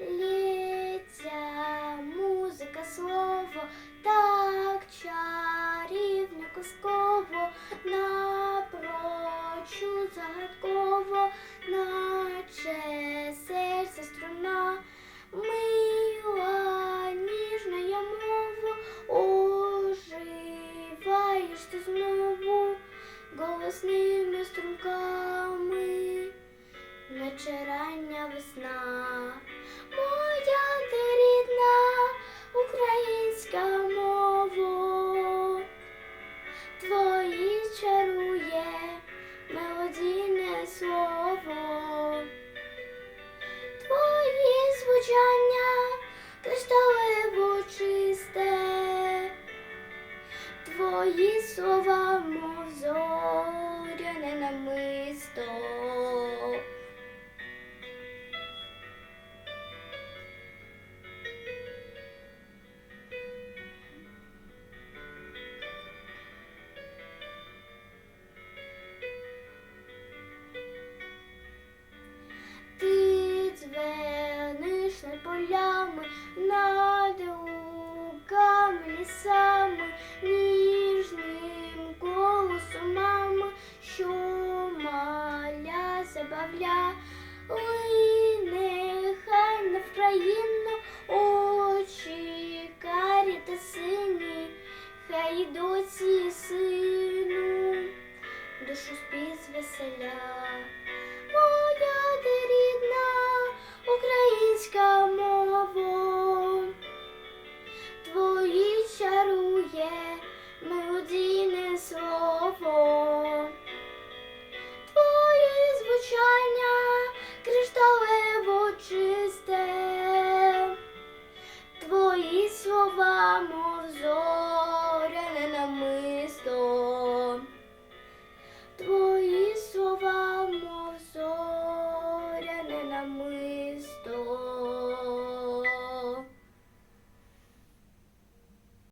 лється музика, слово, так чарівно казково, напрочу загадково, наче серце струна, мила, ніжна мова, оживаєш ти знову голосними слова, мов зоряне намисто. Ти дзвениш полями, над луками, лісами, хай досі сину, душу спів веселя.